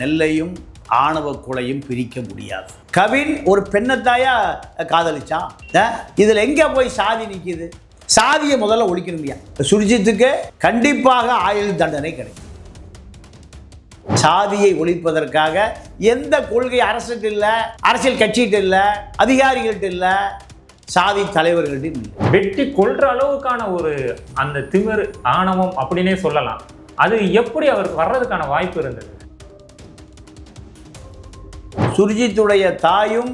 நெல்லையும் ஆணவ கொலையும் பிரிக்க முடியாது. கவின் ஒரு பெண்ணத்தாயா காதலிச்சான். இதுல எங்க போய் சாதி நிக்குது சாதியை முதல்ல ஒழிக்கணும்யா சுர்ஜித்துக்கு கண்டிப்பாக ஆயுள் தண்டனை கிடைக்கும். சாதியை ஒழிப்பதற்காக எந்த கொள்கை அரசுக்கு இல்லை அரசியல் கட்சிகிட்ட இல்லை அதிகாரிகள்கிட்ட இல்லை சாதி தலைவர்கள்ட்ட வெட்டி கொள்ற அளவுக்கான ஒரு அந்த திமிர் ஆணவம் அப்படின்னே சொல்லலாம். அது எப்படி அவருக்கு வர்றதுக்கான வாய்ப்பு இருந்தது? சுர்ஜித்துடைய தாயும்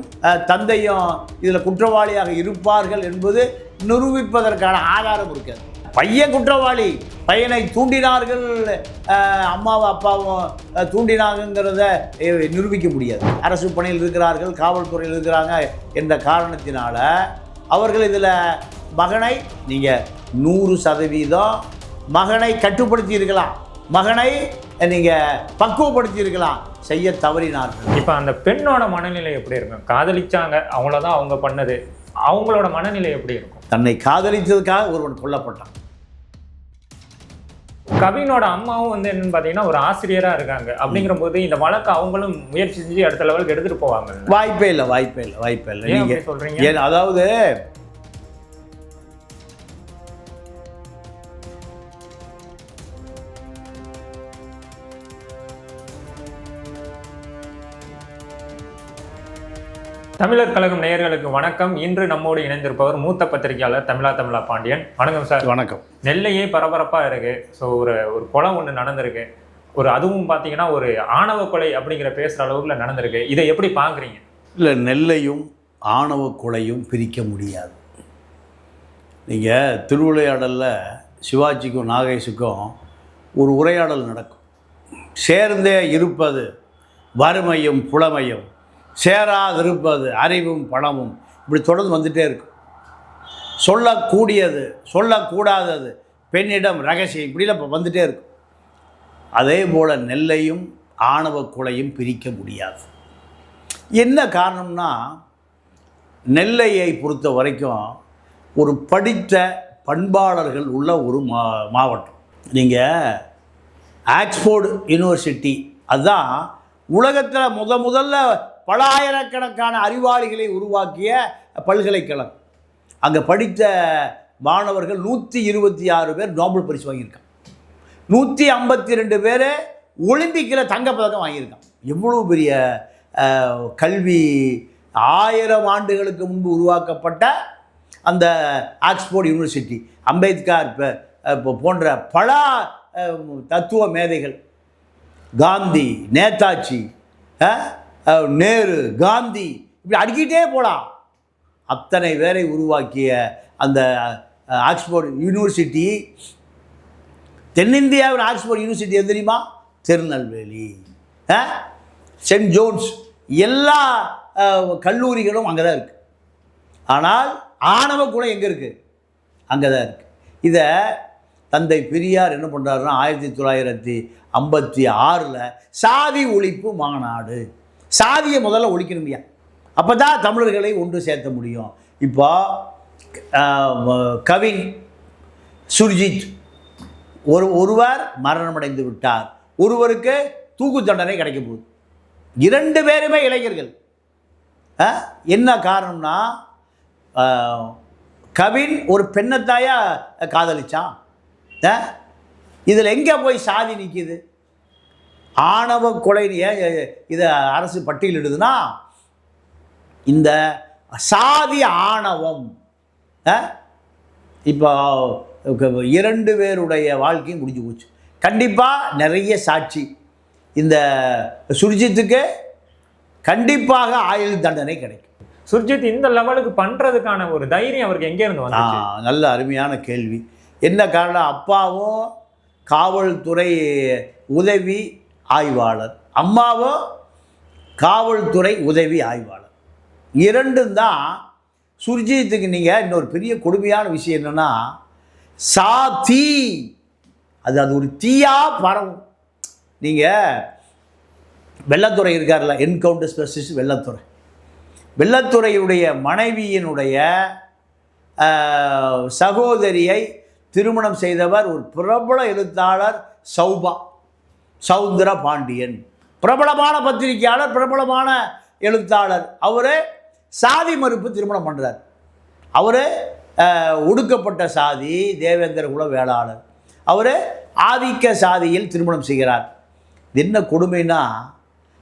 தந்தையும் இதில் குற்றவாளியாக இருப்பார்கள் என்பது நிரூபிப்பதற்கான ஆதாரம் இருக்கிறது பையன் குற்றவாளி பையனை தூண்டினார்கள் அம்மாவும் அப்பாவும் தூண்டினாங்கிறத தூண்டினாங்கங்கிறத நிரூபிக்க முடியாது. அரசு பணியில் இருக்கிறார்கள் காவல்துறையில் இருக்கிறாங்க என்ற காரணத்தினால அவர்கள் இதில் மகனை நீங்கள் நூறு சதவீதம் மகனை கட்டுப்படுத்தி இருக்கலாம் மகனை நீங்கள் பக்குவப்படுத்தி இருக்கலாம் செய்ய தவறினார்கள். இப்போ அந்த பெண்ணோட மனநிலை எப்படி இருக்கும்? காதலிச்சாங்க அவங்களதான் அவங்க பண்ணது. அவங்களோட மனநிலை எப்படி இருக்கும்? தன்னை காதலித்ததுக்காக ஒருவன் கொல்லப்பட்டான். கவினோட அம்மாவும் வந்து என்னன்னு பார்த்தீங்கன்னா ஒரு ஆசிரியரா இருக்காங்க. அப்படிங்கிற போது இந்த வழக்கை அவங்களும் முயற்சி செஞ்சு அடுத்த லெவலுக்கு எடுத்துட்டு போவாங்க வாய்ப்பே இல்லை வாய்ப்பே இல்லை வாய்ப்பே இல்லை. ஏன் நீங்க அப்படி சொல்றீங்க? ஏன் அதாவது தமிழர் கழகம் நேயர்களுக்கு வணக்கம். இன்று நம்மோடு இணைந்திருப்பவர் மூத்த பத்திரிகையாளர் தமிழா தமிழா பாண்டியன். வணக்கம் சார். வணக்கம். நெல்லையே பரபரப்பா இருக்கு. ஸோ ஒரு ஒரு கொலை ஒன்று நடந்திருக்கு. ஒரு அதுவும் பார்த்தீங்கன்னா ஒரு ஆணவ கொலை அப்படிங்கிற பேசுற அளவுக்குல நடந்திருக்கு. இதை எப்படி பாக்குறீங்க? இல்லை நெல்லையும் ஆணவ கொலையும் பிரிக்க முடியாது. நீங்கள் திருவிளையாடலில் சிவாஜிக்கும் நாகேஷுக்கும் ஒரு உரையாடல் நடக்கும். சேர்ந்தே இருப்பது வறுமையும் புலமையும். சேராதிருப்பது அறிவும் பணமும். இப்படி தொடர்ந்து வந்துட்டே இருக்கும் சொல்லக்கூடியது சொல்லக்கூடாதது பெண்ணிடம் ரகசியம். இப்படிலாம் இப்போ வந்துட்டே இருக்கும் அதே போல் நெல்லையும் ஆணவ குலையும் பிரிக்க முடியாது. என்ன காரணம்னா நெல்லையை பொறுத்த வரைக்கும் ஒரு படித்த பண்பாளர்கள் உள்ள ஒரு மா மாவட்டம். நீங்கள் ஆக்ஸ்போர்டு யூனிவர்சிட்டி அதுதான் உலகத்தில் முத முதல்ல பல ஆயிரக்கணக்கான அறிவாளிகளை உருவாக்கிய பல்கலைக்கழகம். அங்கே படித்த மாணவர்கள் நூற்றி இருபத்தி ஆறு பேர் நோபல் பரிசு வாங்கியிருக்கான் நூற்றி ஐம்பத்தி ரெண்டு பேர் ஒலிம்பிக்கில் தங்கப்பதக்கம் வாங்கியிருக்கான் எவ்வளோ பெரிய கல்வி ஆயிரம் ஆண்டுகளுக்கு முன்பு உருவாக்கப்பட்ட அந்த ஆக்ஸ்போர்ட் யூனிவர்சிட்டி அம்பேத்கர் இப்போ போன்ற பல தத்துவ மேதைகள். காந்தி நேதாஜி நேரு காந்தி இப்படி அடிக்கிட்டே போகலாம் அத்தனை பேரை உருவாக்கிய அந்த ஆக்ஸ்போர்ட் யூனிவர்சிட்டி. தென்னிந்தியாவின் ஆக்ஸ்போர்ட் யூனிவர்சிட்டி எது தெரியுமா? திருநெல்வேலி. ஆ? Saint John's. எல்லா கல்லூரிகளும் அங்கே தான் இருக்குது ஆனால் ஆணவ குலம் எங்கே இருக்குது அங்கே தான் இருக்குது இதை தந்தை பெரியார் என்ன பண்ணுறாருன்னா ஆயிரத்தி தொள்ளாயிரத்தி ஐம்பத்தி ஆறில் சாதி ஒழிப்பு மாநாடு. சாதியை முதல்ல ஒழிக்கணுமையா அப்போ தான் தமிழர்களை ஒன்று சேர்த்த முடியும். இப்போ கவின் சுர்ஜித் ஒரு ஒருவர் மரணமடைந்து விட்டார். ஒருவருக்கு தூக்கு தண்டனை கிடைக்க போகுது. இரண்டு பேருமே இளைஞர்கள். ஆ? என்ன காரணம்னா கவின் ஒரு பெண்ணத்தாயா காதலிச்சான். இதில் எங்கே போய் சாதி நிற்கிது? ஆணவ கொலை இதை அரசு பட்டியலிடுதுன்னா இந்த சாதி ஆணவம்? இப்போ இரண்டு பேருடைய வாழ்க்கையும் முடிஞ்சு போச்சு. கண்டிப்பாக நிறைய சாட்சி. இந்த சுர்ஜித்துக்கு கண்டிப்பாக ஆயுள் தண்டனை கிடைக்கும். சுர்ஜித் இந்த லெவலுக்கு பண்றதுக்கான ஒரு தைரியம் அவருக்கு எங்க இருந்து ஆ, வந்துச்சு? நல்ல அருமையான கேள்வி. என்ன காரணம்? அப்பாவும் காவல்துறை உதவி ஆய்வாளர். அம்மாவும் காவல்துறை உதவி ஆய்வாளர். இரண்டும் தான் சுர்ஜித்துக்கு நீங்கள் இன்னொரு பெரிய கொடுமையான விஷயம் என்னென்னா சாதி அது அது ஒரு தீயா பரவும். நீங்கள் வெள்ளத்துறை இருக்கார்ல என்கவுண்டர் ஸ்பெஷலிஸ்ட் வெள்ளத்துறை. வெள்ளத்துறையுடைய மனைவியினுடைய சகோதரியை திருமணம் செய்தவர் ஒரு பிரபல எழுத்தாளர் சௌபா. சௌந்தர பாண்டியன். பிரபலமான பத்திரிகையாளர் பிரபலமான எழுத்தாளர். அவர் சாதி மறுப்பு திருமணம் பண்ணுறார் அவர் ஒடுக்கப்பட்ட சாதி தேவேந்திர குல வேளாளர். அவர் ஆதிக்க சாதியில் திருமணம் செய்கிறார். என்ன கொடுமைனா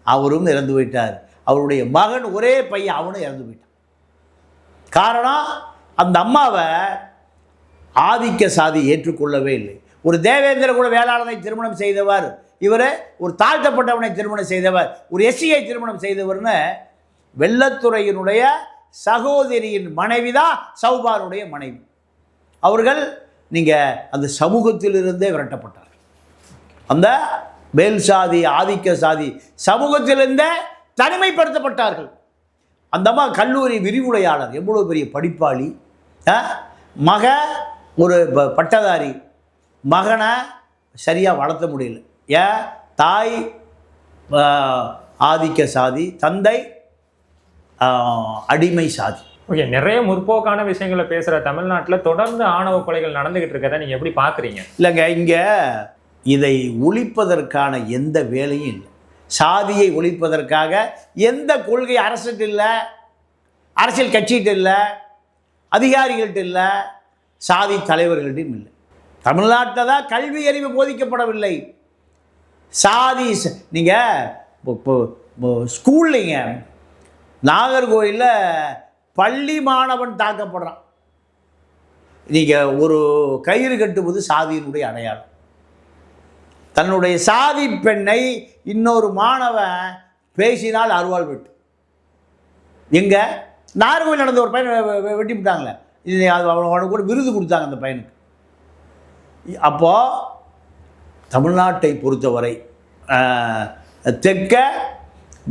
அவரும் இறந்து போயிட்டார். அவருடைய மகன் ஒரே பையன் அவனும் இறந்து போயிட்டான். காரணம் அந்த அம்மாவை ஆதிக்க சாதி ஏற்றுக்கொள்ளவே இல்லை. ஒரு தேவேந்திர குல வேளாளனை திருமணம் செய்தவர் இவர் ஒரு தாழ்த்தப்பட்டவனை திருமணம் செய்தவர் ஒரு எஸ்சியை திருமணம் செய்தவர்னு வெள்ளத்துறையினுடைய சகோதரியின் மனைவி தான் சௌபாருடைய மனைவி. அவர்கள் நீங்கள் அந்த சமூகத்திலிருந்தே விரட்டப்பட்டார் அந்த மேல் சாதி ஆதிக்க சாதி சமூகத்திலிருந்தே தனிமைப்படுத்தப்பட்டார்கள். அந்த அம்மா கல்லூரி விரிவுரையாளர் எவ்வளோ பெரிய படிப்பாளி ஆ? மக ஒரு ப- பட்டதாரி மகனை சரியாக வளர்த்த முடியல. ஏன் தாய் ஆதிக்க சாதி தந்தை அடிமை சாதி. ஓகே நிறைய முற்போக்கான விஷயங்களை பேசுற தமிழ்நாட்டுல தொடர்ந்து ஆணவ கொலைகள் நடந்துகிட்டு இருக்கதை நீங்க எப்படி பாக்குறீங்க? இல்லைங்க இங்கே இதை ஒழிப்பதற்கான எந்த வேலையும் இல்லை. சாதியை ஒழிப்பதற்காக எந்த கொள்கை அரசுக்கு இல்லை அரசியல் கட்சிகிட்ட இல்லை அதிகாரிகள்கிட்ட இல்லை சாதி தலைவர்கள்ட்டையும் இல்லை. தமிழ்நாட்டில் தான் கல்வி அறிவு போதிக்கப்படவில்லை. சாதி நீங்கள் ஸ்கூல்லிங்க நாகர்கோயிலில் பள்ளி மாணவன் தாக்கப்படுறான் நீங்கள் ஒரு கயிறு கட்டுவது சாதியினுடைய அடையாளம். தன்னுடைய சாதி பெண்ணை இன்னொரு மாணவன் பேசினால் அருவாள் வெட்டு எங்கே? நாகர்கோவில் நடந்த ஒரு பையனை வெ- வெ- வெட்டி இது அது அவன- அவனுக்கு கூட விருது கொடுத்தாங்க அந்த பையனுக்கு. அப்போது தமிழ்நாட்டை பொறுத்தவரை தெற்க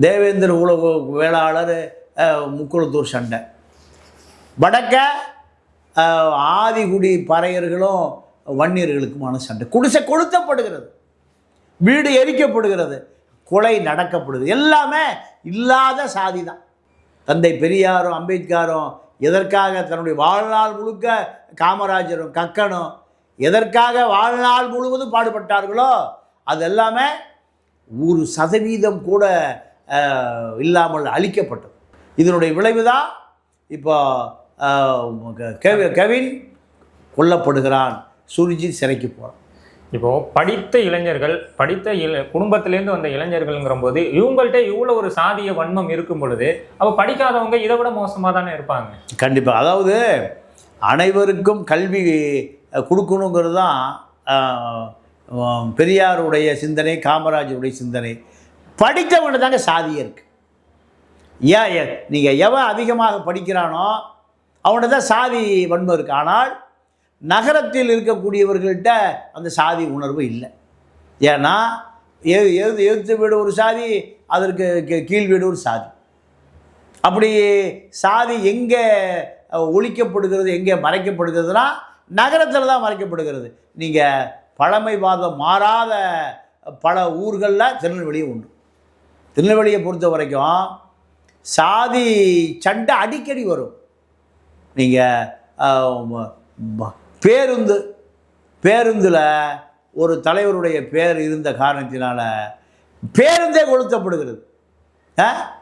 தேவேந்திர உலக வேளாளர் முக்குளத்தூர் சண்டை. வடக்க ஆதிகுடி பறையர்களும் வன்னியர்களுக்குமான சண்டை. குடிசை கொளுத்தப்படுகிறது. வீடு எரிக்கப்படுகிறது. கொலை நடக்கப்படுது. எல்லாமே இல்லாத சாதி தான். தந்தை பெரியாரும் அம்பேத்கரும் எதற்காக தன்னுடைய வாழ்நாள் முழுக்க காமராஜரும் கக்கனும் எதற்காக வாழ்நாள் முழுவதும் பாடுபட்டார்களோ அது எல்லாமே ஒரு சதவீதம் கூட இல்லாமல் அழிக்கப்பட்டது. இதனுடைய விளைவு தான் இப்போ கெவின் கொல்லப்படுகிறான் சுர்ஜித் சிறைக்கு போகிறான் இப்போ படித்த இளைஞர்கள் படித்த இள குடும்பத்திலேருந்து வந்த இளைஞர்கள்ங்கிற போது இவங்கள்ட்ட இவ்வளோ ஒரு சாதிய வன்மம் இருக்கும் பொழுது அப்போ படிக்காதவங்க இதை விட மோசமாக தானே இருப்பாங்க? கண்டிப்பாக அதாவது அனைவருக்கும் கல்வி கொடுக்கணுங்கிறது தான் பெரியாருடைய சிந்தனை காமராஜருடைய சிந்தனை. படித்தவங்க தாங்க சாதியே இருக்குது ஏன் நீங்கள் எவன் அதிகமாக படிக்கிறானோ அவன்கிட்ட தான் சாதி வன்மை இருக்கு. ஆனால் நகரத்தில் இருக்கக்கூடியவர்கள்ட்ட அந்த சாதி உணர்வு இல்லை. ஏன்னா எ எழுது எழுத்து வீடு ஒரு சாதி அதற்கு கீ- கீழ் வீடு ஒரு சாதி. அப்படி சாதி எங்கே ஒழிக்கப்படுகிறது எங்கே மறைக்கப்படுகிறதுனா நகரத்தில் தான் மறைக்கப்படுகிறது. நீங்கள் பழமைவாதம் மாறாத பல ஊர்களில் திருநெல்வேலியும் உண்டு. திருநெல்வேலியை பொறுத்த வரைக்கும் சாதி சண்டை அடிக்கடி வரும். நீங்கள் பேருந்து பேருந்தில் ஒரு தலைவருடைய பேர் இருந்த காரணத்தினால பேருந்தே கொளுத்தப்படுகிறது. ஆ?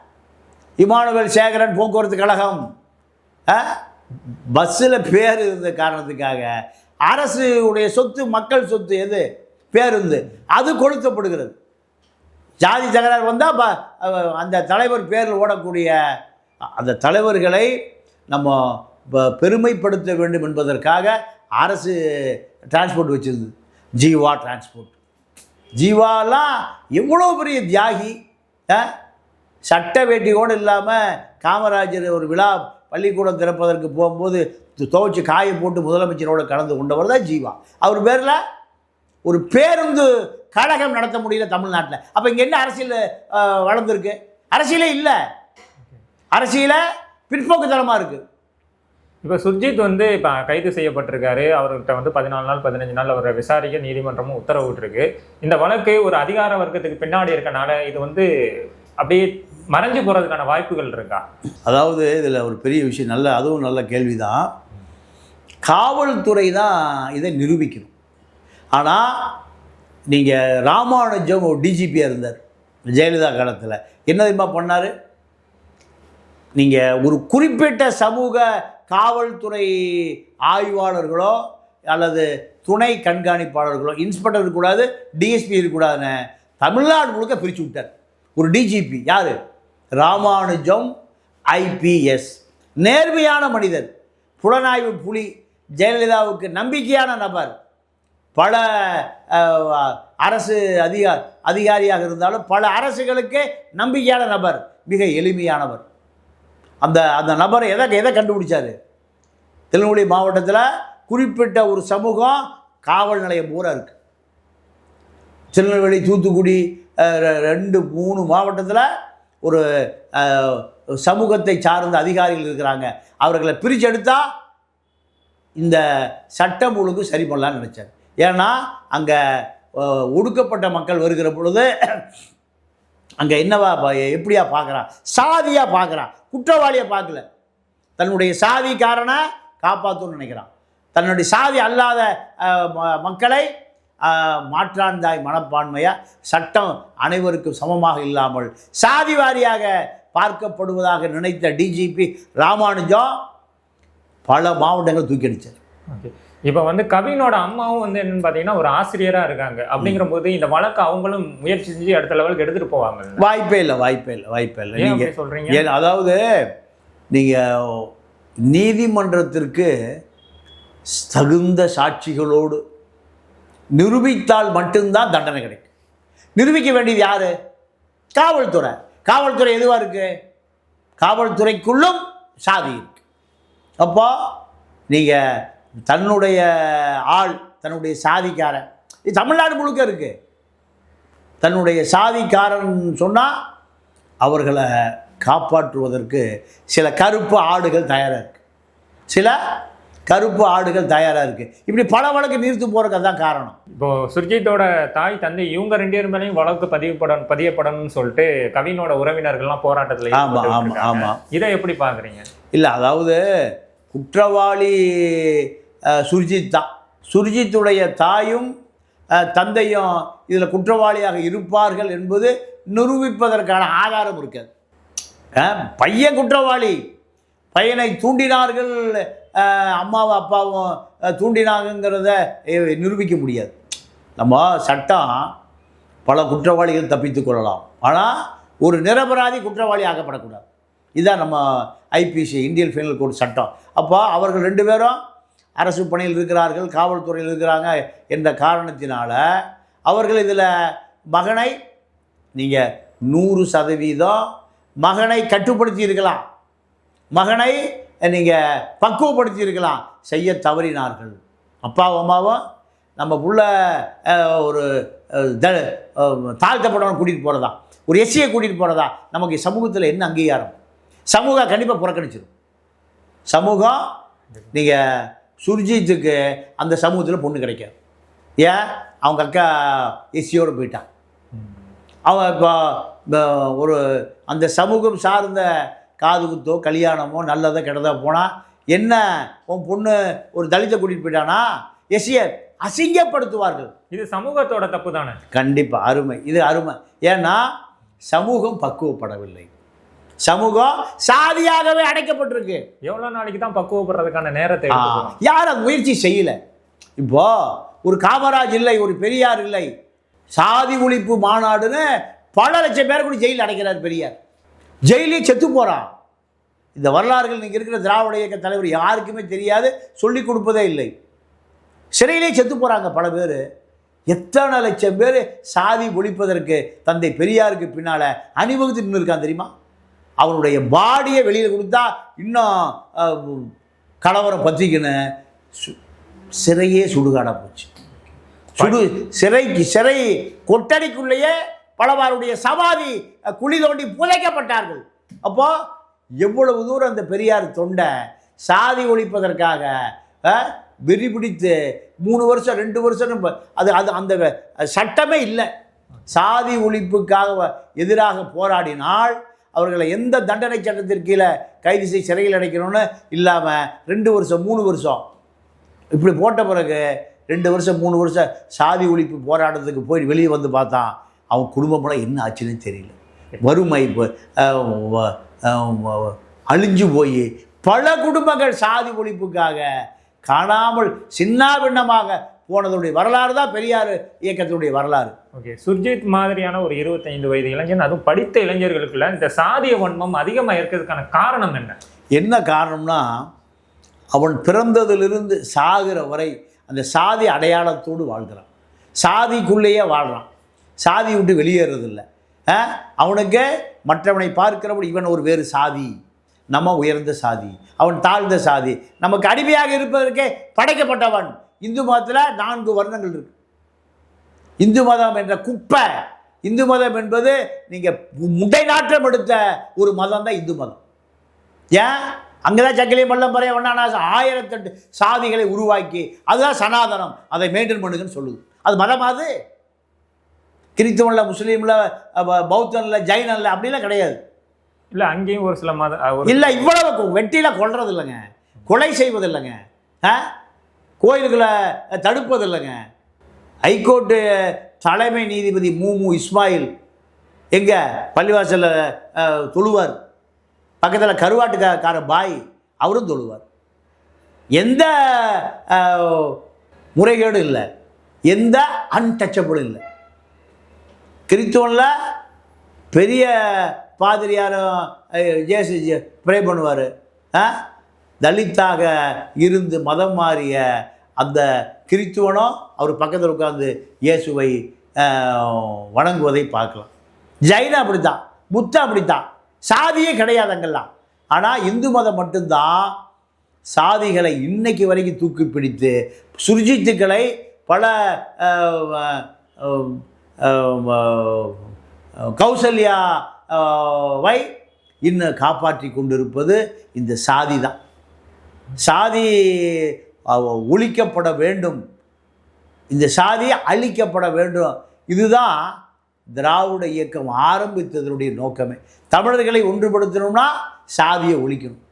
இமானுவேல் சேகரன் போக்குவரத்து கழகம். பஸ்ஸில் பேர் இருந்த காரணத்துக்காக அரசு உடைய சொத்து மக்கள் சொத்து எது? பேருந்து அது கொளுத்தப்படுகிறது. ஜாதி தகராறு வந்தால் அந்த தலைவர் பேரில் ஓடக்கூடிய அந்த தலைவர்களை நம்ம ப- பெருமைப்படுத்த வேண்டும் என்பதற்காக அரசு டிரான்ஸ்போர்ட் வச்சிருந்தது. ஜீவா டிரான்ஸ்போர்ட் ஜீவாலாம் எவ்வளோ பெரிய தியாகி ஆ? வேட்டியோடு இல்லாமல் காமராஜர் ஒரு விழா பள்ளிக்கூடம் திறப்பதற்கு போகும்போது துவைச்சி காயை போட்டு முதலமைச்சரோடு கலந்து கொண்டவர் தான் ஜீவா. அவர் பேரில் ஒரு பேருந்து கழகம் நடத்த முடியல தமிழ்நாட்டில். அப்போ இங்கே என்ன அரசியல் வளர்ந்துருக்கு? அரசியலே இல்லை. அரசியலை பிற்போக்குத்தனமாக இருக்குது இப்போ சுர்ஜித் வந்து இப்போ கைது செய்யப்பட்டிருக்காரு. அவர்கிட்ட வந்து பதினாலு நாள் பதினஞ்சு நாள் அவரை விசாரிக்க நீதிமன்றமும் உத்தரவிட்டிருக்கு. இந்த வழக்கு ஒரு அதிகார வர்க்கத்துக்கு பின்னாடி இருக்கனால இது வந்து அப்படியே மறைஞ்சு போகிறதுக்கான வாய்ப்புகள் இருக்கா? அதாவது இதில் ஒரு பெரிய விஷயம் நல்ல அதுவும் நல்ல கேள்வி தான் காவல்துறை தான் இதை நிரூபிக்கணும். ஆனால் நீங்கள் ராமானுஜம் ஒரு டிஜிபியாக இருந்தார் ஜெயலலிதா காலத்தில். என்ன தெரியுமா பண்ணார்? நீங்கள் ஒரு குறிப்பிட்ட சமூக காவல்துறை ஆய்வாளர்களோ அல்லது துணை கண்காணிப்பாளர்களோ இன்ஸ்பெக்டர் இருக்கக்கூடாது டிஎஸ்பி இருக்கக்கூடாதுன்னு தமிழ்நாடு முழுக்க பிரித்து விட்டார். ஒரு டிஜிபி யார்? ராமானுஜம் ஐபிஎஸ் நேர்மையான மனிதர். புலனாய்வு புலி ஜெயலலிதாவுக்கு நம்பிக்கையான நபர். பல அரசு அதிகா அதிகாரியாக இருந்தாலும் பல அரசுகளுக்கு நம்பிக்கையான நபர் மிக எளிமையானவர். அந்த அந்த நபரை எதை எதை கண்டுபிடிச்சாரு? திருநெல்வேலி மாவட்டத்தில் குறிப்பிட்ட ஒரு சமூகம் காவல் நிலையம் பூரா இருக்குது திருநெல்வேலி தூத்துக்குடி ரெ- ரெண்டு மூணு மாவட்டத்தில் ஒரு சமூகத்தை சார்ந்த அதிகாரிகள் இருக்கிறாங்க. அவர்களை பிரிச்செடுத்தா இந்த சட்டம் ஒழுங்கு சரி பண்ணலான்னு நினச்சார். ஏன்னா அங்கே ஒடுக்கப்பட்ட மக்கள் வருகிற பொழுது அங்கே என்னவா எப்படியா பார்க்குறான் சாதியாக பார்க்குறான் குற்றவாளியை பார்க்கல தன்னுடைய சாதிக்காரனை காப்பாற்றணும்னு நினைக்கிறான். தன்னுடைய சாதி அல்லாத ம- மக்களை மாற்றாந்தாய் மனப்பான்மையாக சட்டம் அனைவருக்கும் சமமாக இல்லாமல் சாதி வாரியாக பார்க்கப்படுவதாக நினைத்த டிஜிபி ராமானுஜம் பல மாவட்டங்கள் தூக்கி ஓகே. இப்போ வந்து கவினோட அம்மாவும் வந்து என்னன்னு பார்த்தீங்கன்னா ஒரு ஆசிரியரா இருக்காங்க. அப்படிங்கிற போது இந்த வழக்கு அவங்களும் முயற்சி செஞ்சு அடுத்த லெவலுக்கு எடுத்துட்டு போவாங்க. வாய்ப்பே இல்லை வாய்ப்பே இல்லை வாய்ப்பே இல்லை. நீங்கள் ஏன் அதாவது நீங்கள் நீதிமன்றத்திற்கு தகுந்த சாட்சிகளோடு நிரூபித்தால் மட்டும்தான் தண்டனை கிடைக்கும். நிரூபிக்க வேண்டியது யார்? காவல்துறை. காவல்துறை எதுவாக இருக்குது காவல்துறைக்குள்ளும் சாதி இருக்கு. அப்போ நீங்கள் தன்னுடைய ஆள் தன்னுடைய சாதிக்காரன் இது தமிழ்நாடு முழுக்க இருக்குது தன்னுடைய சாதிக்காரன் சொன்னால் அவர்களை காப்பாற்றுவதற்கு சில கருப்பு ஆடுகள் தயாராக இருக்குது சில கருப்பு ஆடுகள் தயாராக இருக்குது இப்படி பல வழக்கு நிறுத்து போகிறதுக்கு அதான் காரணம். இப்போ சுர்ஜித்தோட தாய் தந்தை இவங்க ரெண்டு பேர் மேலேயும் வழக்கு பதிவுப்படணும் பதியப்படணும்னு சொல்லிட்டு கவினோட உறவினர்கள்லாம் போராட்டத்துல ஆமாம் ஆமாம். ஆமாம் இதை எப்படி பாக்குறீங்க? இல்லை அதாவது குற்றவாளி சுர்ஜித் தான். சுர்ஜித்துடைய தாயும் தந்தையும் இதில் குற்றவாளியாக இருப்பார்கள் என்பது நிரூபிப்பதற்கான ஆதாரம் இருக்காது பையன் குற்றவாளி. பையனை தூண்டினார்கள் அம்மாவும் அப்பாவும் தூண்டினாங்கிறத தூண்டினாங்கங்கிறத நிரூபிக்க முடியாது. நம்ம சட்டம் பல குற்றவாளிகள் தப்பித்து கொள்ளலாம். ஆனால் ஒரு நிரபராதி குற்றவாளி ஆக்கப்படக்கூடாது. இதுதான் நம்ம ஐபிசி இந்தியன் ஃபைனல் கோர்ட் சட்டம். அப்போ அவர்கள் ரெண்டு பேரும் அரசு பணியில் இருக்கிறார்கள் காவல்துறையில் இருக்கிறாங்க என்ற காரணத்தினால அவர்கள் இதில் மகனை நீங்கள் நூறு சதவீதம் மகனை கட்டுப்படுத்தி இருக்கலாம். மகனை நீங்கள் பக்குவப்படுத்தி இருக்கலாம் செய்ய தவறினார்கள். அப்பாவும் அம்மாவும் நம்ம புள்ள ஒரு த அஹ், தாழ்த்தப்பட்டவனை கூட்டிகிட்டு போகிறதா ஒரு எஸ்சியை கூட்டிகிட்டு போகிறதா நமக்கு சமூகத்தில் என்ன அங்கீகாரம்? சமூகம் கண்டிப்பாக புறக்கணிச்சிடும் சமூகம் நீங்கள் சுர்ஜித்துக்கு அந்த சமூகத்தில் பொண்ணு கிடைக்காது. ஏன்? அவங்க அக்கா எஸ்சியோடு போயிட்டான் அவன் இப்போ ஒரு அந்த சமூகம் சார்ந்த காது குத்தோ கல்யாணமோ நல்லதோ கெட்டதோ போனால் என்ன உன் பொண்ணு ஒரு தலித்தை கூட்டிகிட்டு போயிட்டானா? எஸ்சியை அசிங்கப்படுத்துவார்கள். இது சமூகத்தோட தப்பு தானே? கண்டிப்பாக அருமை. இது அருமை. ஏன்னா சமூகம் பக்குவப்படவில்லை. சமூகம் சாதியாகவே அடைக்கப்பட்டிருக்கு. எவ்வளவு நாளைக்கு தான் பக்குவப்படுறதுக்கான நேரத்தை யார் அது முயற்சி செய்யல. இப்போ ஒரு காமராஜ் இல்லை ஒரு பெரியார் இல்லை. சாதி ஒழிப்பு மாநாடுன்னு பல லட்சம் பேர் கூட ஜெயிலில் அடைக்கிறார் பெரியார். ஜெயிலே செத்து போகிறான் இந்த வரலாறுகள் நீங்கள் இருக்கிற திராவிட இயக்க தலைவர் யாருக்குமே தெரியாது சொல்லிக் கொடுப்பதே இல்லை. சிறையிலே செத்து போகிறாங்க பல பேர். எத்தனை லட்சம் பேர் சாதி ஒழிப்பதற்கு தந்தை பெரியாருக்கு பின்னால் அணிவகுத்து நின்று இருக்கான் தெரியுமா? அவனுடைய பாடியை வெளியில் கொடுத்தா இன்னும் கலவரம் பற்றிக்கின்னு சு- சிறையே சுடுகாடாக போச்சு. சுடு சிறைக்கு சிறை கொட்டடிக்குள்ளேயே பலவாருடைய சமாதி குழி தோண்டி புதைக்கப்பட்டார்கள். அப்போ எவ்வளவு தூரம் அந்த பெரியார் தொண்டை சாதி ஒழிப்பதற்காக அஹ், வெறி பிடித்து மூணு வருஷம் ரெண்டு வருஷம் அது அது அந்த சட்டமே இல்லை. சாதி ஒழிப்புக்காக எதிராக போராடினால் அவர்களை எந்த தண்டனை சட்டத்திற்கு கீழே கைது செய்ய சிறையில் அடைக்கணும்னு இல்லாமல் ரெண்டு வருஷம் மூணு வருஷம். இப்படி போட்ட பிறகு ரெண்டு வருஷம் மூணு வருஷம் சாதி ஒழிப்பு போராட்டத்துக்கு போய் வெளியே வந்து பார்த்தான். அவன் குடும்பமெல்லாம் என்ன ஆச்சுன்னு தெரியல. வறுமை அழிஞ்சு போய் பல குடும்பங்கள் சாதி ஒழிப்புக்காக காணாமல் சின்னாபின்னமாக போனதுடைய வரலாறு தான் பெரியார் இயக்கத்தினுடைய வரலாறு. ஓகே சுர்ஜித் மாதிரியான ஒரு இருபத்தைந்து வயது இளைஞன் அதுவும் படித்த இளைஞர்களுக்குள்ள இந்த சாதிய வன்மம் அதிகமா இருக்கிறதுக்கான காரணம் என்ன? என்ன காரணம்னா அவன் பிறந்ததிலிருந்து சாகிற வரை அந்த சாதி அடையாளத்தோடு வாழ்கிறான். சாதிக்குள்ளேயே வாழ்கிறான் சாதி விட்டு வெளியேறதில்லை ஆ? அவனுக்கு மற்றவனை பார்க்கிறபடி இவன் ஒரு வேறு சாதி. நம்ம உயர்ந்த சாதி. அவன் தாழ்ந்த சாதி. நமக்கு அடிமையாக இருப்பதற்கே படைக்கப்பட்டவன். இந்து மதத்தில் நான்கு வர்ணங்கள் இருக்கு. இந்து மதம் என்ற குப்பை. இந்து மதம் என்பது நீங்கள் முட்டை நாட்டம் எடுத்த ஒரு மதம் தான் இந்து மதம். ஏன்? அங்கதான் சக்கிலி மல்லம் பறைய ஒன்னானா ஆயிரத்தெட்டு சாதிகளை உருவாக்கி அதுதான் சனாதனம். அதை மெயின்டைன் பண்ணுங்கன்னு சொல்லுது. அது மதம் அது? கிறிஸ்தவன்ல முஸ்லீம்ல பௌத்தன்ல ஜைனன்ல அப்படிலாம் கிடையாது. இல்ல அங்கேயும் ஒரு சில மத ஒரு இல்லை இவ்வளவு வெட்டியில கொல்றது இல்லைங்க. கொலை செய்வது இல்லைங்க. ஆ? கோயில்களை தடுப்பது இல்லைங்க ஹைகோர்ட்டு தலைமை நீதிபதி மு. மு. இஸ்மாயில் எங்க பள்ளிவாசல்ல தொழுவார். பக்கத்தில் கருவாட்டுக்கார பாய் அவரும் தொழுவார். எந்த முறைகேடும் இல்லை. எந்த அன்டச்சபிளும் இல்லை. கிறிஸ்துவனில் பெரிய பாதிரியாரும் ஜேசு ப்ரே பண்ணுவார். தலித்தாக இருந்து மதம் மாறிய அந்த கிறித்துவனும் அவர் பக்கத்தில் உட்கார்ந்து இயேசுவை வணங்குவதை பார்க்கலாம். ஜைன அப்படித்தான் புத்த அப்படித்தான். சாதியே கிடையாதுங்கெல்லாம் ஆனால் இந்து மதம் மட்டும்தான் சாதிகளை இன்னைக்கு வரைக்கும் தூக்கி பிடித்து சுர்ஜித்துக்களை பல கௌசல்யா வை இன்னும் காப்பாற்றி கொண்டிருப்பது இந்த சாதி தான். சாதி ஒழிக்கப்பட வேண்டும். இந்த சாதி அழிக்கப்பட வேண்டும். இதுதான் திராவிட இயக்கம் ஆரம்பித்ததனுடைய நோக்கமே. தமிழர்களை ஒன்றுபடுத்தணும்னா சாதியை ஒழிக்கணும்.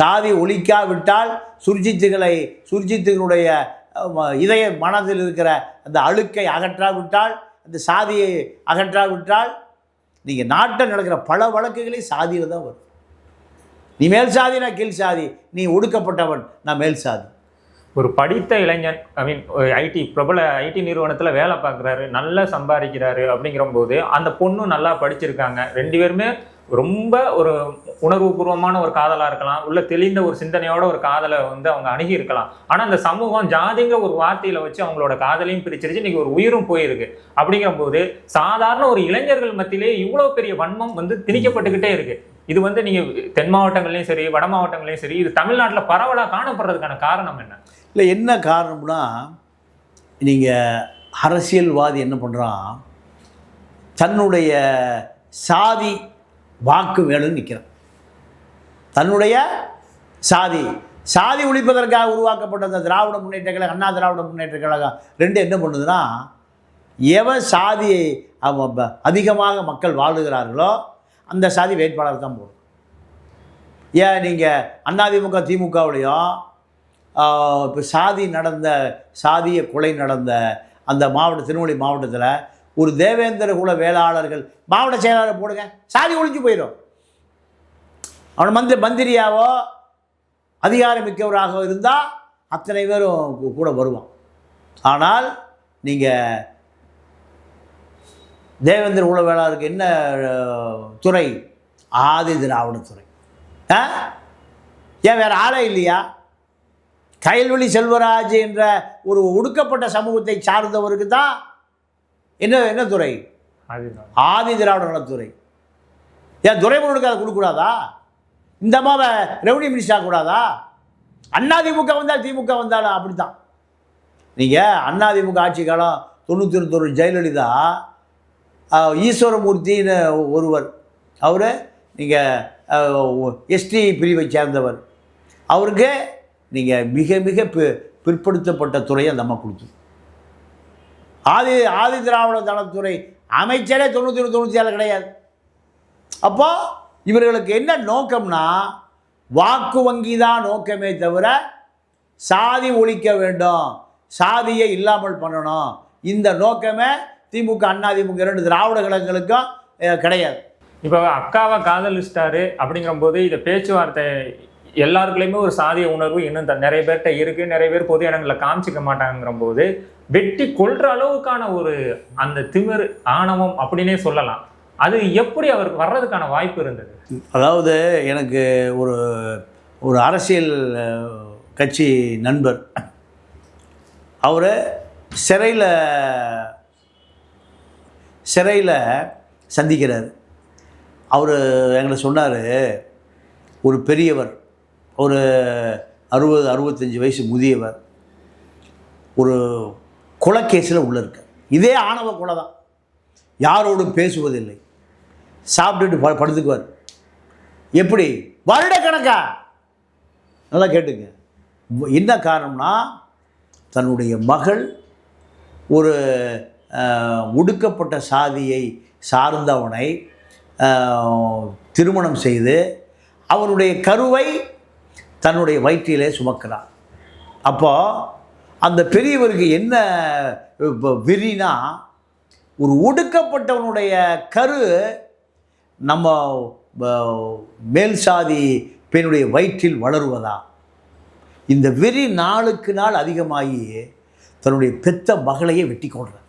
சாதி ஒழிக்காவிட்டால் சுர்ஜித்துகளை சுர்ஜித்துகளுடைய இதய மனதில் இருக்கிற அந்த அழுக்கை அகற்றாவிட்டால் அந்த சாதியை அகற்றாவிட்டால் நீங்கள் நாட்டில் நடக்கிற பல வழக்குகளே சாதியில் தான் வரும். நீ மேல் சாதி நான் கீழ் சாதி நீ ஒடுக்கப்பட்டவன் நான் மேல் சாதி. ஒரு படித்த இளைஞன் ஐ மீன் ஐடி பிரபல ஐடி நிறுவனத்தில் வேலை பார்க்குறாரு நல்லா சம்பாதிக்கிறாரு அப்படிங்கிற போது அந்த பொண்ணும் நல்லா படிச்சிருக்காங்க. ரெண்டு பேருமே ரொம்ப ஒரு உணர்வுபூர்வமான ஒரு காதலாக இருக்கலாம். உள்ள தெளிந்த ஒரு சிந்தனையோட ஒரு காதலை வந்து அவங்க அணுகி இருக்கலாம் ஆனால் அந்த சமூகம் ஜாதிங்கிற ஒரு வார்த்தையில வச்சு அவங்களோட காதலையும் பிரிச்சிருச்சு. இன்னைக்கு ஒரு உயிரும் போயிருக்கு. அப்படிங்கிற போது சாதாரண ஒரு இளைஞர்கள் மத்தியிலே இவ்வளோ பெரிய வன்மம் வந்து திணிக்கப்பட்டுக்கிட்டே இருக்கு. இது வந்து நீங்க தென் மாவட்டங்கள்லயும் சரி வட மாவட்டங்கள்லயும் சரி இது தமிழ்நாட்டில் பரவலாக காணப்படுறதுக்கான காரணம் என்ன? இல்லை என்ன காரணம்னா நீங்கள் அரசியல்வாதி என்ன பண்ணுறான் தன்னுடைய சாதி வாக்கு வேணும்னு நிற்கிறான் தன்னுடைய சாதி சாதி ஒழிப்பதற்காக உருவாக்கப்பட்ட அந்த திராவிட முன்னேற்ற கழகம் அண்ணா திராவிட முன்னேற்ற கழகம். ரெண்டு என்ன பண்ணுதுன்னா எவன் சாதியை அதிகமாக மக்கள் வாழுகிறார்களோ அந்த சாதி வேட்பாளர் தான் போடும். ஏன் நீங்கள் அதிமுக திமுகவுலேயும் இப்போ சாதி நடந்த சாதிய கொலை நடந்த அந்த மாவட்ட திருநெல்வேலி மாவட்டத்தில் ஒரு தேவேந்திர குல வேளாளர்கள் மாவட்ட செயலாளர் போடுங்க சாதி ஒழிஞ்சு போயிடும். அவன் மந்திரி மந்திரியாவோ அதிகாரம் மிக்கவராக இருந்தால் அத்தனை பேரும் கூட வருவான். ஆனால் நீங்கள் தேவேந்திர குல வேளாளருக்கு என்ன துறை? ஆதி திராவிட துறை. ஆ? ஏன் வேறு ஆளே இல்லையா? கயல்வெளி செல்வராஜ் என்ற ஒரு ஒடுக்கப்பட்ட சமூகத்தை சார்ந்தவருக்கு தான் என்ன என்ன துறை? ஆதி திராவிட நலத்துறை ஏன் துரைமுருகனுக்கு அதை கொடுக்கூடாதா இந்த அம்மாவை ரெவன்யூ மினிஸ்டர் ஆகக்கூடாதா அதிமுக வந்தால் திமுக வந்தாலும் அப்படி தான் நீங்கள் அதிமுக ஆட்சி காலம் தொண்ணூற்றி ஒருத்தொரு ஜெயலலிதா ஈஸ்வரமூர்த்தின்னு ஒருவர். அவர் நீங்கள் எஸ்டி பிரிவை சேர்ந்தவர். அவருக்கு நீங்கள் மிக மிக பி பிற்படுத்தப்பட்ட துறையை அந்த அம்மா கொடுத்தது. ஆதி ஆதி திராவிட நலத்துறை அமைச்சரே தொண்ணூற்றி ஒன்று தொண்ணூற்றி ஏழு கிடையாது. அப்போ இவர்களுக்கு என்ன நோக்கம்னா வாக்கு வங்கி தான் நோக்கமே தவிர சாதி ஒழிக்க வேண்டும் சாதியை இல்லாமல் பண்ணணும். இந்த நோக்கமே திமுக அண்ணா திமுக இரண்டு திராவிட கழகங்களுக்கும் கிடையாது. இப்போ அக்காவை காதலிச்சிட்டாரு அப்படிங்கும்போது இதை பேச்சுவார்த்தை எல்லாருக்குள்ளயுமே ஒரு சாதிய உணர்வு இன்னும் நிறைய பேர்கிட்ட இருக்கு. நிறைய பேர் பொது இடங்களில் காமிச்சிக்க மாட்டாங்கிற போது வெட்டி கொள்ற அளவுக்கான ஒரு அந்த திமிர் ஆணவம் அப்படின்னே சொல்லலாம். அது எப்படி அவருக்கு வர்றதுக்கான வாய்ப்பு இருந்தது? அதாவது எனக்கு ஒரு ஒரு அரசியல் கட்சி நண்பர். அவர் சிறையில் சிறையில் சந்திக்கிறார். அவர் எங்களை சொன்னார் ஒரு பெரியவர். ஒரு அறுபது அறுபத்தஞ்சி வயசு முதியவர் ஒரு கொலைக்கேஸில் உள்ளே இருக்க இதே ஆணவ கொலை தான். யாரோடும் பேசுவதில்லை. சாப்பிட்டுட்டு ப படுத்துக்குவார். எப்படி? வருடக்கணக்கா? நல்லா கேட்டுங்க. என்ன காரணம்னா தன்னுடைய மகள் ஒரு ஒடுக்கப்பட்ட சாதியை சார்ந்தவனை திருமணம் செய்து அவனுடைய கருவை தன்னுடைய வயிற்றிலே சுமக்கிறார். அப்போது அந்த பெரியவருக்கு என்ன வெறினா ஒரு ஒடுக்கப்பட்டவனுடைய கரு நம்ம மேல் சாதி பெண்ணுடைய வயிற்றில் வளருவதா? இந்த வெறி நாளுக்கு நாள் அதிகமாகி தன்னுடைய பெத்த மகளையே வெட்டி கொள்கிறார்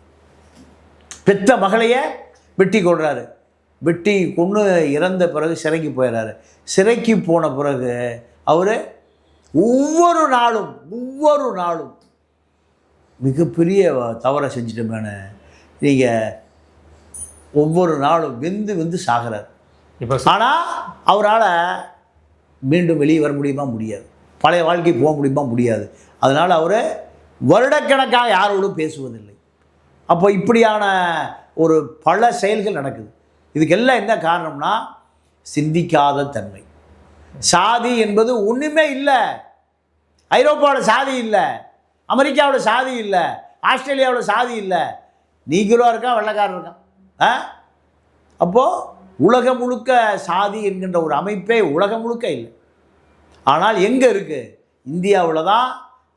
பெத்த மகளையே வெட்டி கொள்கிறாரு வெட்டி கொண்டு இறந்த பிறகு சிறைக்கு போயிடுறாரு சிறைக்கு போன பிறகு அவர் ஒவ்வொரு நாளும் ஒவ்வொரு நாளும் மிகப்பெரிய தவறை செஞ்சிட்டோமேனு நீங்கள் ஒவ்வொரு நாளும் வெந்து வெந்து சாகிறார். இப்போ ஆனால் அவரால் மீண்டும் வெளியே வர முடியுமா? முடியாது. பழைய வாழ்க்கை போக முடியுமா? முடியாது. அதனால் அவர் வருடக்கணக்காக யாரோடும் பேசுவதில்லை. அப்போ இப்படியான ஒரு பல செயல்கள் நடக்குது. இதுக்கெல்லாம் என்ன காரணம்னா சிந்திக்காத தன்மை. சாதி என்பது ஒன்றுமே இல்லை. ஐரோப்பாவோட சாதி இல்லை. அமெரிக்காவோட சாதி இல்லை. ஆஸ்திரேலியாவோட சாதி இல்லை. நீங்களும் இருக்கான் வெள்ளைக்காரன் இருக்கான் ஆ? அப்போது உலகம் முழுக்க சாதி என்கின்ற ஒரு அமைப்பே உலகம் முழுக்க இல்லை. ஆனால் எங்கே இருக்குது இந்தியாவில் தான்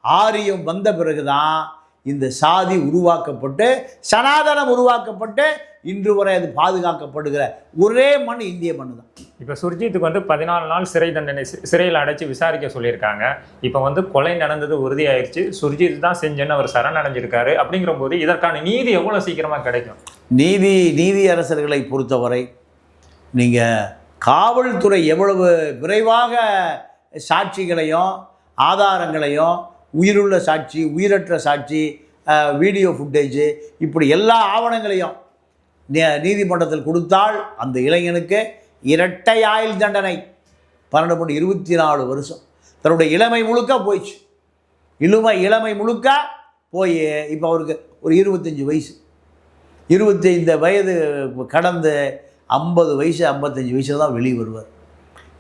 ஆரியம் வந்த பிறகு தான் இந்த சாதி உருவாக்கப்பட்டு சனாதனம் உருவாக்கப்பட்டு இன்று வரை அது பாதுகாக்கப்படுகிற ஒரே மண் இந்திய மண் தான் இப்போ சுர்ஜித்துக்கு வந்து பதினாலு நாள் சிறை தண்டனை சிறையில் அடைச்சி விசாரிக்க சொல்லியிருக்காங்க. இப்போ வந்து கொலை நடந்தது உறுதியாயிருச்சு. சுர்ஜித் தான் செஞ்சேன்னு அவர் சரணடைஞ்சிருக்காரு. அப்படிங்கிற போது இதற்கான நீதி எவ்வளோ சீக்கிரமாக கிடைக்கும்? நீதி நீதி அரசர்களை பொறுத்தவரை நீங்கள் காவல்துறை எவ்வளவு விரைவாக சாட்சிகளையும் ஆதாரங்களையும் உயிருள்ள சாட்சி உயிரற்ற சாட்சி வீடியோ ஃபுட்டேஜு இப்படி எல்லா ஆவணங்களையும் நீதிமன்றத்தில் கொடுத்தால் அந்த இளைஞனுக்கு இரட்டை ஆயுள் தண்டனை. பன்னெண்டு மணி இருபத்தி நாலு வருஷம். தன்னுடைய இளமை முழுக்க போயிடுச்சு. இளமை இளமை முழுக்க போய் இப்போ அவருக்கு ஒரு இருபத்தஞ்சி வயசு. இருபத்தைந்து வயது கடந்து ஐம்பது வயசு ஐம்பத்தஞ்சு வயசில் தான் வெளியே வருவார்.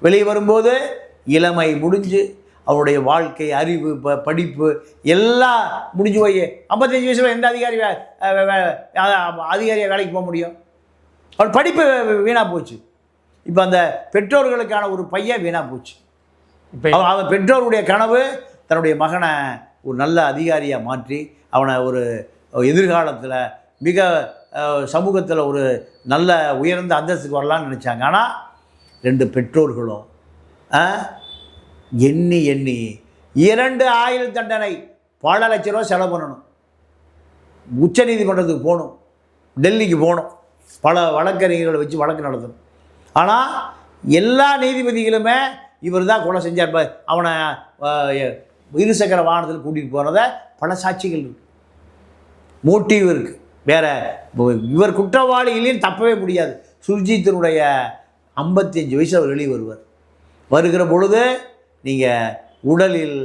வெளியே வரும்போது இளமை முடிஞ்சு அவருடைய வாழ்க்கை அறிவு ப படிப்பு எல்லாம் முடிஞ்சு போய் ஐம்பத்தஞ்சு வயசில் எந்த அதிகாரி வே- அதிகாரியாக வேலைக்கு போக முடியும்? அவர் படிப்பு வீணாக போச்சு. இப்போ அந்த பெற்றோர்களுக்கான ஒரு பையன் வீணாக போச்சு. இப்போ அவன் பெற்றோருடைய கனவு தன்னுடைய மகனை ஒரு நல்ல அதிகாரியாக மாற்றி அவனை ஒரு எதிர்காலத்தில் மிக சமூகத்தில் ஒரு நல்ல உயர்ந்த அந்தஸ்துக்கு வரலாம்னு நினச்சாங்க. ஆனால் ரெண்டு பெற்றோர்களும் எண்ணி எண்ணி இரண்டு ஆயுள் தண்டனை பல லட்ச ரூபா செலவு பண்ணணும். உச்ச நீதிமன்றத்துக்கு போகணும். டெல்லிக்கு போகணும். பல வழக்கறிஞர்களை வச்சு வழக்கு நடத்தணும். ஆனால் எல்லா நீதிபதிகளுமே இவர் தான் கொலை செஞ்சார். அவனை இருசக்கர வாகனத்தில் கூட்டிகிட்டு போகிறத பல சாட்சிகள் இருக்கு. மோட்டிவ் இருக்குது வேற இவர் குற்றவாளி தப்பவே முடியாது. சுர்ஜித்தினுடைய ஐம்பத்தஞ்சு வயசு அவர் வெளியே வருவார். வருகிற பொழுது நீங்கள் உடலில்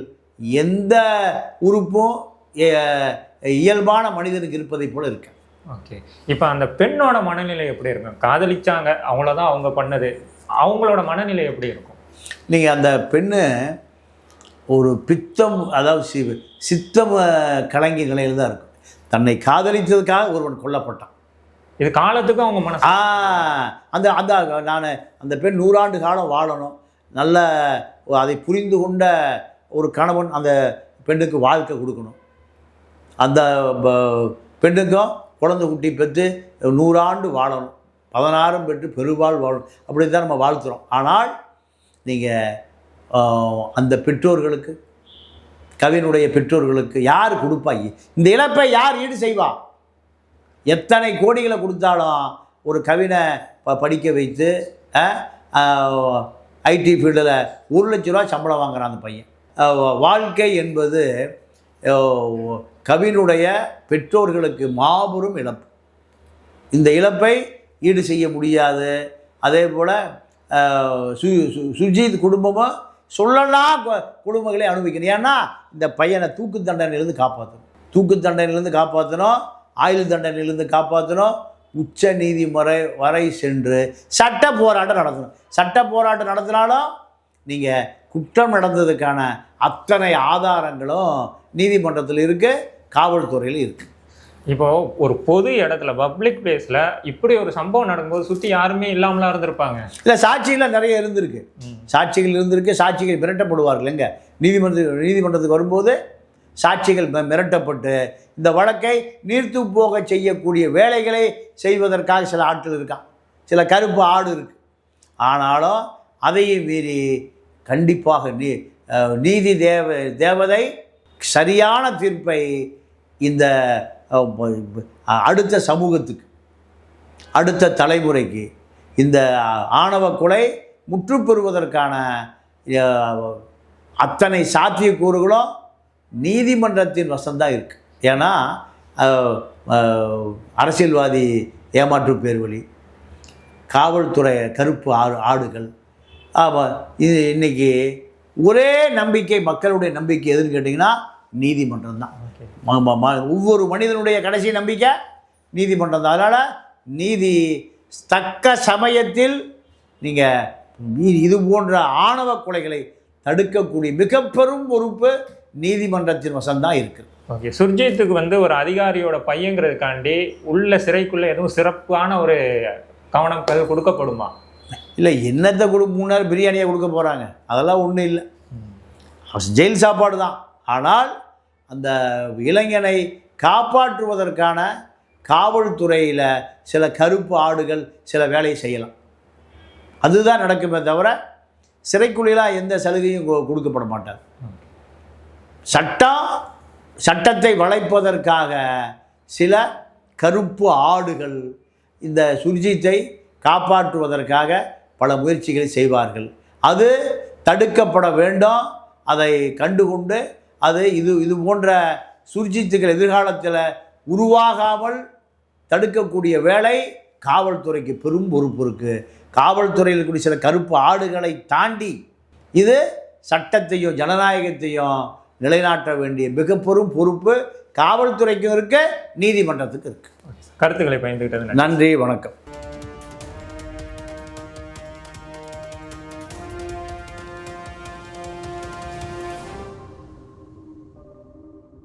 எந்த உறுப்பும் இயல்பான மனிதனுக்கு இருப்பதைப் போல இருக்கு ஓகே. இப்போ அந்த பெண்ணோட மனநிலை எப்படி இருக்கும்? காதலிச்சாங்க அவ்வளோதான் அவங்க பண்ணது. அவங்களோட மனநிலை எப்படி இருக்கும்? நீங்கள் அந்த பெண்ணு ஒரு பித்தம் அதாவது சி சித்தம் அஹ், கலங்கிய நிலையில் தான் இருக்கும். தன்னை காதலித்ததுக்காக ஒருவன் கொல்லப்பட்டான். இது காலத்துக்கும் அவங்க மனசு. ஆ அந்த அந்த நான் அந்த பெண் நூறாண்டு காலம் வாழணும். நல்ல அதை புரிந்து கொண்ட ஒரு கணவன் அந்த பெண்ணுக்கு வாழ்க்கை கொடுக்கணும். அந்த பெண்ணுக்கும் குழந்தை குட்டி பெற்று நூறாண்டு வாழணும். பதினாறும் பெற்று பெருவாழ் வாழணும். அப்படி தான் நம்ம வாழ்த்துறோம். ஆனால் நீங்கள் அந்த பெற்றோர்களுக்கு கவினுடைய பெற்றோர்களுக்கு யார் கொடுப்பா? இந்த இழப்பை யார் ஈடு செய்வா? எத்தனை கோடிகளை கொடுத்தாலும் ஒரு கவினை ப படிக்க வைத்து ஐடி ஃபீல்டில் ஒரு லட்ச ரூபா சம்பளம் வாங்குறான் அந்த பையன். வாழ்க்கை என்பது கவினுடைய பெற்றோர்களுக்கு மாபெரும் இழப்பு. இந்த இழப்பை ஈடு செய்ய முடியாது. அதே போல் சு சு- சுஜித் குடும்பமும் சொல்லலாம் குடும்பங்களே அனுபவிக்கணும். ஏன்னா இந்த பையனை தூக்கு தண்டனையிலேருந்து காப்பாற்றணும் தூக்கு தண்டனையிலேருந்து காப்பாற்றணும் ஆயுள் தண்டனையிலேருந்து காப்பாற்றணும் உச்ச நீதிமுறை வரை சென்று சட்ட போராட்டம் நடத்தணும். சட்ட போராட்டம் நடத்தினாலும் நீங்கள் குற்றம் நடந்ததுக்கான அத்தனை ஆதாரங்களும் நீதிமன்றத்தில் இருக்குது காவல்துறையில் இருக்குது இப்போ ஒரு பொது இடத்துல பப்ளிக் பிளேஸ்ல இப்படி ஒரு சம்பவம் நடக்கும்போது சுத்தி யாருமே இல்லாமலாம் இருந்திருப்பாங்க? இல்லை சாட்சிகள் நிறைய இருந்திருக்கு. சாட்சிகள் இருந்திருக்கு சாட்சிகள் மிரட்டப்படுவார்கள். எங்க? நீதிமன்ற நீதிமன்றத்துக்கு வரும்போது சாட்சிகள் மிரட்டப்பட்டு இந்த வழக்கை நீர்த்து போக செய்யக்கூடிய வேலைகளை செய்வதற்காக சில ஆட்கள் இருக்கான் சில கருப்பு ஆடு இருக்கு. ஆனாலும் அதையும் மீறி கண்டிப்பாக நீ நீதி தேவ தேவதை சரியான தீர்ப்பை இந்த அடுத்த சமூகத்துக்கு அடுத்த தலைமுறைக்கு இந்த ஆணவ கொலை முற்றுப்பெறுவதற்கான அத்தனை சாத்தியக்கூறுகளும் நீதிமன்றத்தின் வசந்தான் இருக்குது ஏன்னா அரசியல்வாதி ஏமாற்று பேர்வழி காவல்துறை கருப்பு ஆடு ஆடுகள் ஆமாம் இது இன்னைக்கு ஒரே நம்பிக்கை மக்களுடைய நம்பிக்கை எதுன்னு கேட்டிங்கன்னா நீதிமன்றம் தான். ஒவ்வொரு மனிதனுடைய கடைசி நம்பிக்கை நீதிமன்றம் தான். அதனால் நீதி தக்க சமயத்தில் நீங்கள் இது போன்ற ஆணவ கொலைகளை தடுக்கக்கூடிய மிக பெரும் பொறுப்பு நீதிமன்றத்தின் வசம்தான் இருக்குது ஓகே சுர்ஜித்துக்கு வந்து ஒரு அதிகாரியோட பையங்கிறதுக்காண்டி உள்ள சிறைக்குள்ள எதுவும் சிறப்பான ஒரு கவனம் கொடுக்கப்படுமா? இல்லை என்னத்தை கொடு மூணு நேரம் பிரியாணியை கொடுக்க போகிறாங்க அதெல்லாம் ஒன்றும் இல்லை. ஜெயில் சாப்பாடு தான். ஆனால் அந்த இளைஞனை காப்பாற்றுவதற்கான காவல்துறையில் சில கருப்பு ஆடுகள் சில வேலையை செய்யலாம். அதுதான் நடக்குமே தவிர சிறைக்குள்ளிலாம் எந்த சலுகையும் கொ- கொடுக்கப்பட மாட்டார் சட்டம் சட்டத்தை வளைப்பதற்காக சில கருப்பு ஆடுகள் இந்த சுர்ஜித்தை காப்பாற்றுவதற்காக பல முயற்சிகளை செய்வார்கள். அது தடுக்கப்பட வேண்டும். அதை கண்டுகொண்டு அது இது இது போன்ற சுர்ஜித்துகள் எதிர்காலத்தில் உருவாகாமல் தடுக்கக்கூடிய வேலை காவல்துறைக்கு பெரும் பொறுப்பு இருக்குது காவல்துறையில் இருக்கக்கூடிய சில கருப்பு ஆடுகளை தாண்டி இது சட்டத்தையும் ஜனநாயகத்தையும் நிலைநாட்ட வேண்டிய மிக பெரும் பொறுப்பு காவல்துறைக்கும் இருக்கு நீதிமன்றத்துக்கு இருக்கு. கருத்துக்களை பயந்துகிட்டது நன்றி வணக்கம்.